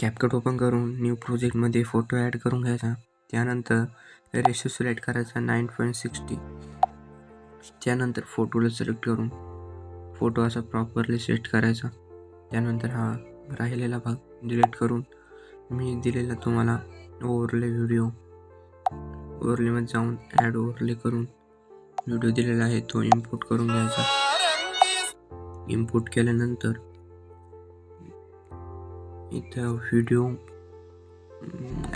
CapCut open करून new प्रोजेक्टमध्ये photo add करून घ्यायचा. त्यानंतर रेशो सिलेक्ट करायचा नाईन पॉईंट सिक्स्टी त्यानंतर फोटोला सिलेक्ट करून फोटो असा प्रॉपरली सेट करायचा. त्यानंतर हा राहिलेला भाग डिलीट करून मी दिलेला तुम्हाला ओव्हरले व्हिडिओ ओव्हरलेमध्ये जाऊन ॲड ओव्हरले करून व्हिडिओ दिलेला आहे तो इम्पोर्ट करून घ्यायचा. इम्पोर्ट केल्यानंतर इथं व्हिडिओ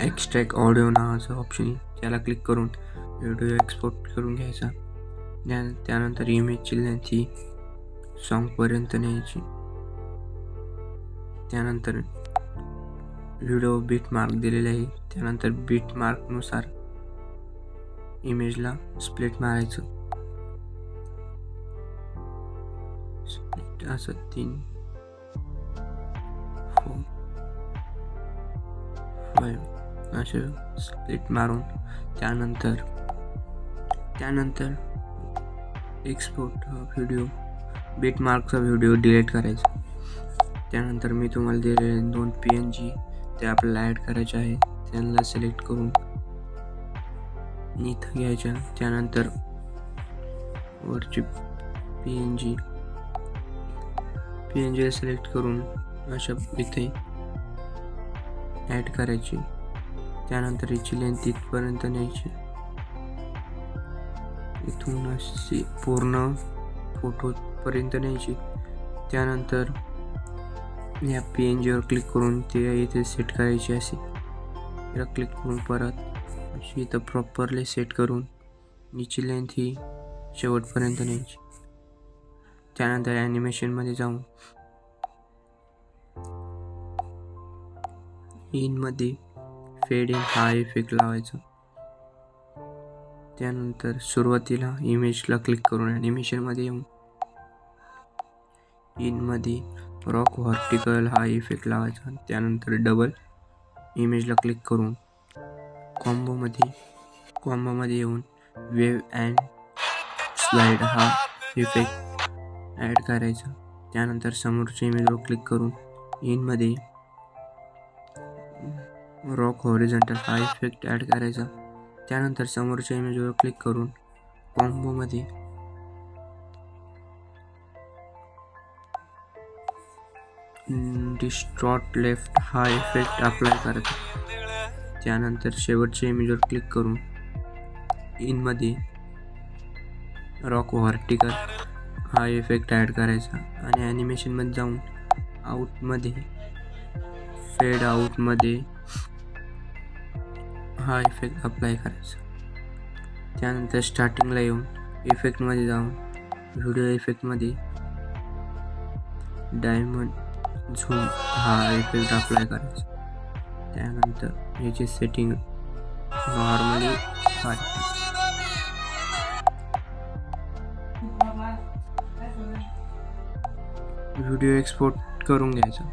एक्स्ट्रॅक्ट ऑडिओ नावाचं ऑप्शन आहे त्याला क्लिक करून व्हिडिओ एक्सपोर्ट करून घ्यायचा. त्या त्यानंतर इमेजची लेंथी सॉन्गपर्यंत न्यायची. त्यानंतर व्हिडिओ बीट मार्क दिलेले आहे. त्यानंतर बीट मार्कनुसार इमेजला स्प्लिट मारायचं. स्प्लिट असं तीन पाय असे स्प्लिट मारून त्यानंतर त्यानंतर एक्सपोर्ट व्हिडिओ बीट मार्कचा व्हिडिओ डिलीट करायचा. त्यानंतर मी तुम्हाला दिलेले दोन पी एन जी ते आपल्याला ॲड करायचे आहे. त्यांना सिलेक्ट करून इथं घ्यायच्या. त्यानंतर वरची P N G P N जीला सिलेक्ट करून अशा इथे ॲड करायची. त्यानंतर हिची लेंथ इथपर्यंत न्यायची. इथून अशी पूर्ण फोटोपर्यंत न्यायची. त्यानंतर या पी एन जीवर क्लिक करून ते इथे सेट करायची असे. तिला क्लिक करून परत अशी इथं प्रॉपरली सेट करून हिची लेंथ ही शेवटपर्यंत न्यायची. त्यानंतर ॲनिमेशनमध्ये जाऊन इनमध्ये फेडिंग हा इफेक्ट लावायचा. त्यानंतर सुरुवातीला इमेजला क्लिक करून ॲनिमेशनमध्ये येऊन इनमध्ये रॉक व्हर्टिकल हा इफेक्ट लावायचा त्यानंतर डबल इमेजला क्लिक करून कॉम्बोमध्ये कॉम्बोमध्ये येऊन वेव अँड स्लाइड हा इफेक्ट ॲड करायचा. त्यानंतर समोरच्या इमेजवर क्लिक करून इनमध्ये रॉक हॉरिझॉन्टल हा इफेक्ट ॲड करायचा. त्यानंतर समोरच्या इमेजवर क्लिक करून कॉम्बोमध्ये डिस्ट्रॉट लेफ्ट हा इफेक्ट अप्लाय करायचा. त्यानंतर शेवटच्या इमेजवर क्लिक करून इनमध्ये रॉक व्हर्टिकल हा इफेक्ट ॲड करायचा. आणि ॲनिमेशनमध्ये जाऊन आऊटमध्ये फेड आऊटमध्ये हा इफेक्ट अप्लाय करायचा. त्यानंतर स्टार्टिंगला येऊन इफेक्टमध्ये जाऊन व्हिडिओ इफेक्टमध्ये डायमंड झूम हा इफेक्ट अप्लाय करायचा. त्यानंतर याची सेटिंग नॉर्मली व्हिडिओ एक्सपोर्ट करून घ्यायचा.